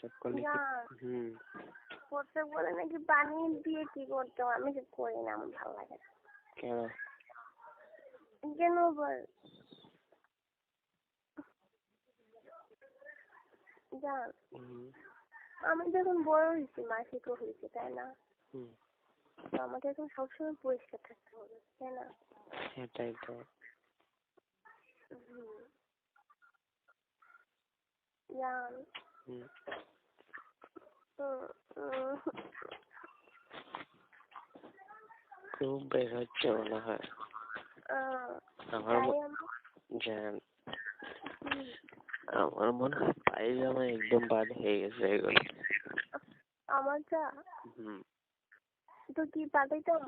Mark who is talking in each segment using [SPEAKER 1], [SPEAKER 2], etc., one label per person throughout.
[SPEAKER 1] প্রস্রাব করলে হুম।
[SPEAKER 2] প্রস্রাব করে নাকি পানি দিয়ে কি করতে আমি সব করি না আমার ভালো লাগে না।
[SPEAKER 1] কেন?
[SPEAKER 2] কেন বল? জান আমি যখন বড় হয়েছি মাসিকও হয়েছে তাই না?
[SPEAKER 1] হুম।
[SPEAKER 2] তো আমাকে এখন সবসময় পরিষ্কার থাকতে হবে তাই না?
[SPEAKER 1] সেটাই তো।
[SPEAKER 2] জান।
[SPEAKER 1] খুব বের হচ্ছে মনে হয়। আমার জান আমার মনে হয় পায়জামা একদম বাদ হয়ে গেছে এগুলো।
[SPEAKER 2] আমার যা?
[SPEAKER 1] হুম।
[SPEAKER 2] তো কি পাঠাইতাম?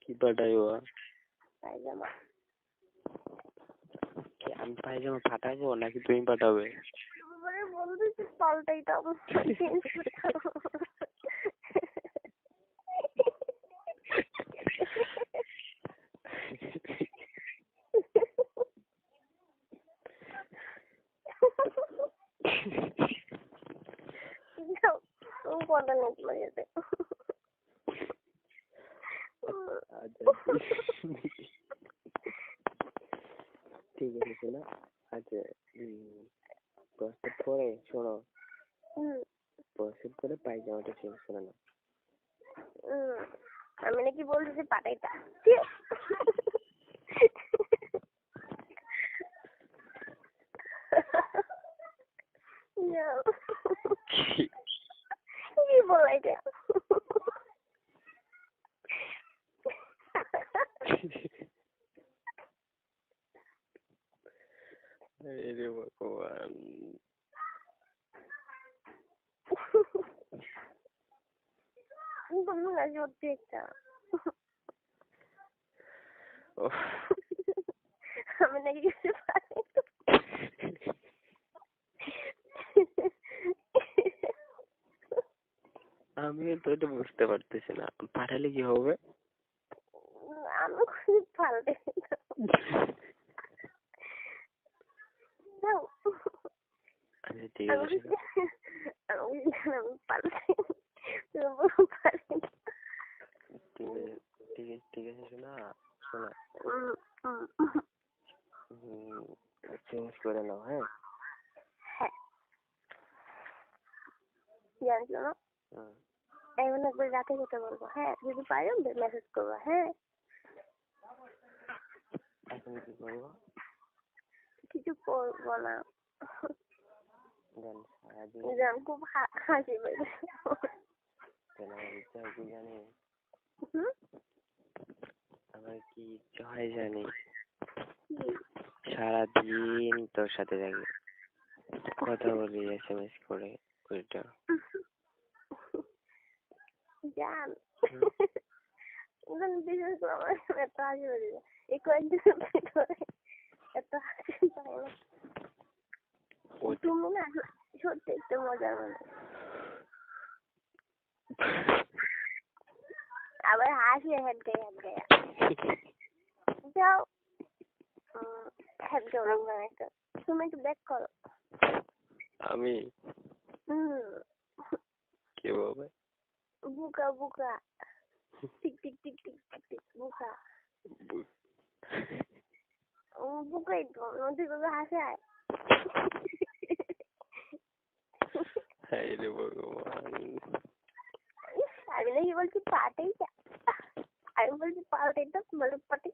[SPEAKER 1] কি পাঠাইবো?
[SPEAKER 2] পায়জামা।
[SPEAKER 1] আমি পায়জামা পাঠাবো নাকি তুমি পাঠাবে
[SPEAKER 2] মানে চেঞ্জ কথা নেই সাথে
[SPEAKER 1] আচ্ছা প্রস্তাব করে শোনো।
[SPEAKER 2] হুম,
[SPEAKER 1] প্রস্তাব করে পায়জামাটা চেঞ্জ করে নাও।
[SPEAKER 2] আমি নাকি বলছি যে।
[SPEAKER 1] কি
[SPEAKER 2] কি বলাই এটা
[SPEAKER 1] ভগবান
[SPEAKER 2] সত্যি একটা আমি নাকি কিছু পারি
[SPEAKER 1] আমিও তো এটা বুঝতে পারতেছি না। পাঠালে কি হবে?
[SPEAKER 2] আমি খুব পাল্টে যাও
[SPEAKER 1] আচ্ছা ঠিক আছে ঠিক আছে ঠিক আছে শোনা শোনা চেঞ্জ করে নাও হ্যাঁ
[SPEAKER 2] হ্যাঁ না
[SPEAKER 1] হুম।
[SPEAKER 2] একবার রাতে যেতে বলব হ্যাঁ যদি পারো মেসেজ করব হ্যাঁ
[SPEAKER 1] এখন কি করব
[SPEAKER 2] কিছু করব না
[SPEAKER 1] জান সারাদিন
[SPEAKER 2] খুব হাসি পেয়েছে
[SPEAKER 1] কেন আমার ইচ্ছা হয় কি জানি আমার কি ইচ্ছা হয় জানি সারাদিন তোর সাথে থাকি কথা বলি এস এম এস করে ওইটা।
[SPEAKER 2] জান। বিশেষ করে আমার এত হাসি পেয়েছে এই কয়েকদিন ধরে এত হাসি পাই না
[SPEAKER 1] ওই-
[SPEAKER 2] তুমি না সত্যি একটু মজার মানুষ আবার হাসি হেড গায়ে হেড গায়ে যাও। হেড গায়ে ওরকম একটা তুমি একটু ব্যাক করো।
[SPEAKER 1] আমি? কে বলবে?
[SPEAKER 2] বুকা বুকা। টিক টিক টিক টিক টিক টিক বুকা। বুকাই তো। নদী করে হাসায়
[SPEAKER 1] হায় রে ভগবান।
[SPEAKER 2] বলছি পাটাই আমি বলছি পাল্টাই তো বলে পাটাই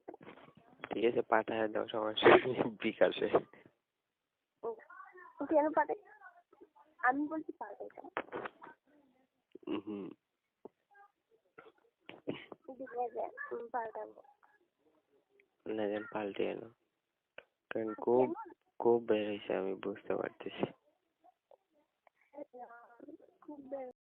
[SPEAKER 1] ঠিক আছে পাঠায় দাও সমস্যা নেই বিকাশে
[SPEAKER 2] কেন পাঠাই আমি বলছি পাল্টাই তো
[SPEAKER 1] হুম।
[SPEAKER 2] পাল্টাবো।
[SPEAKER 1] না যেন পাল্টে এনো কারণ খুব খুব হয়েছে আমি বুঝতে পারতেছি।
[SPEAKER 2] খুব বেশ